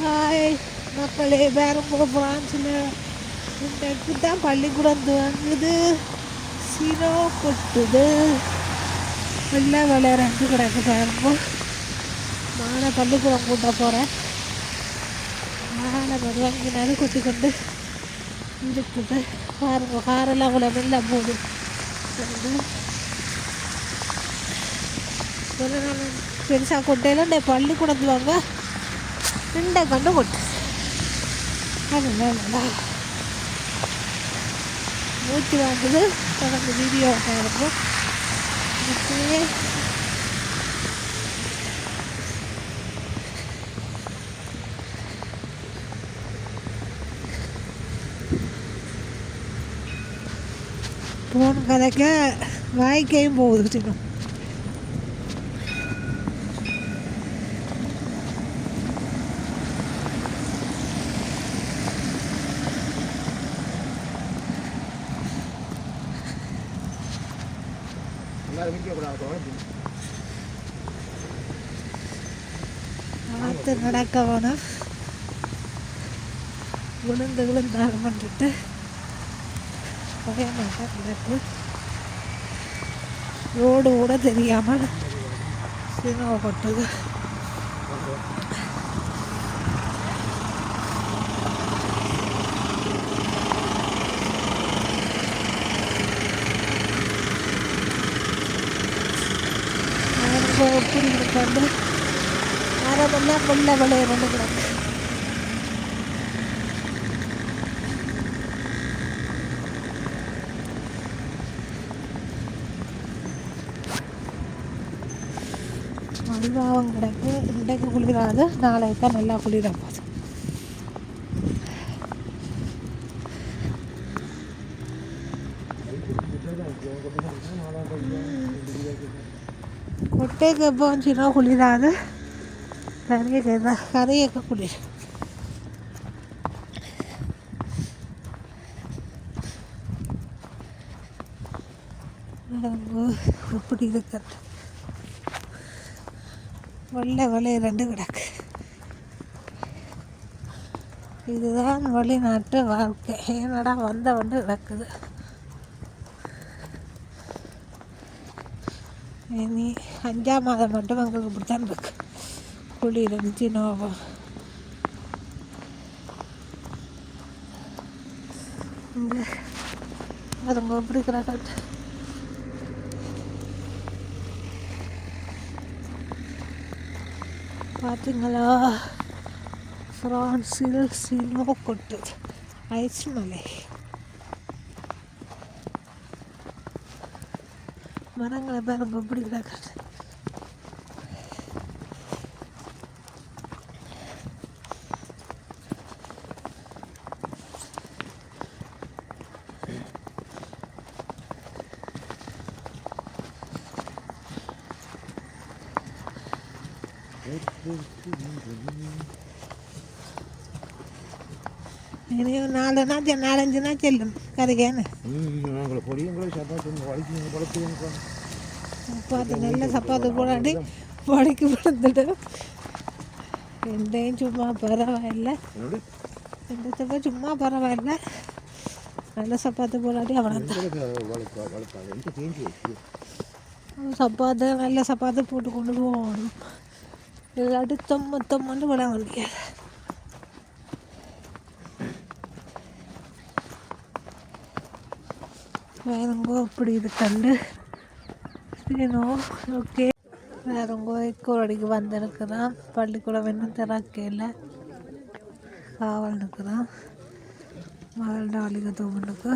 Hi மக்களே வேறு போகலாம் சில இன்றைக்கு தான் பள்ளிக்கூடம் துவங்குது. சீரோ கொட்டுது நல்லா விளையாண்டு கிடக்கு பாருங்க. நானே பள்ளிக்கூடம் கூட்ட போகிறேன் நானே பருவாங்கினாலும் கொட்டி கொண்டு இருக்குது கார் காரெல்லாம் அவ்வளோ மெல்ல போகுது பெருசாக கொட்டையில் இந்த பள்ளிக்கூடத்து வாங்க ரெண்டை கண்டு கொட்டு அதுதான் மூச்சு வாங்குது தொடர்ந்து வீடியோ இருக்கும் போன கதைக்க வாய்க்கையும் போகுது சின்னம் பார்த்து நடக்க வேணும். விழுந்து விழுந்தாக பண்ணிட்டு பயமாக கிடக்கு ரோடு கூட தெரியாமல் சினோப்பட்டது எப்படி இருக்காண்டு மரமெல்லாம் வெள்ளை வெள்ளைய ரெண்டு கிடக்கு. மல்வாவம் கிடக்கு. இன்றைக்கு குளிராது நாளைக்கு தான் நல்லா குளிர போகுது கொட்டைக்கு எப்போ வந்துச்சுன்னா குளிராது. நிறைய கரையக்க குளிர். உடம்பு எப்படி இருக்கிறது வெள்ளை வெள்ளை ரெண்டு கிடக்கு. இதுதான் வெளிநாட்டு வாழ்க்கை. என்னடா வந்த வந்து கிடக்குது? இனி அஞ்சாம் மாதம் மட்டும் எங்களுக்கு இப்படித்தான் இருக்கு. குளிர் இருந்துச்சு நோவம் அதுங்க எப்படி கிடக்கு. பார்த்தீங்களா ஃப்ரான்ஸில் சிலோ கொட்டு ஐஸ் மலை மரங்களை பாருங்க எப்படி கிடக்குது இனியும் நாலு நாள் நாலஞ்சு நாள் செல்லும் கரைக்கேன்னு உங்களை பொடியும் சப்பாத்தி வலிக்கு குழப்பம் சப்பாத்து நல்ல சப்பாத்து போடாட்டி பொடிக்கு விழுந்துட்டு எந்தையும் சும்மா பரவாயில்ல எந்த சப்பா சும்மா பரவாயில்ல நல்ல சப்பாத்து சப்பாத்து நல்ல சப்பாத்து போட்டு கொண்டு போகணும் இல்லாட்டி தொம்ம தொம்மன்னு விட முடியாது வேறங்கோ அப்படி இது கண்டு. சீனோ ஓகே. வேறங்கோ கோடிக்கு வந்திருக்கிறான் பள்ளிக்கூடம் இன்னும் திறக்கையில் காவல் நிற்கிறான் மகள் நாளைக்கு தூங்குனுக்கு.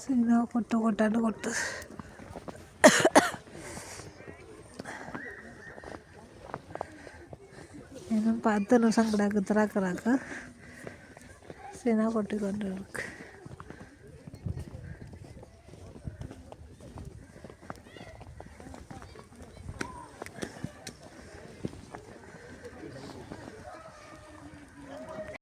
சீனோ கொட்டை கொட்டான்னு கொட்டு. இன்னும் பத்து நிமிஷம் கிடக்கு திறக்கிறாக்கு? சீனா கொட்டி கொண்டு இருக்கு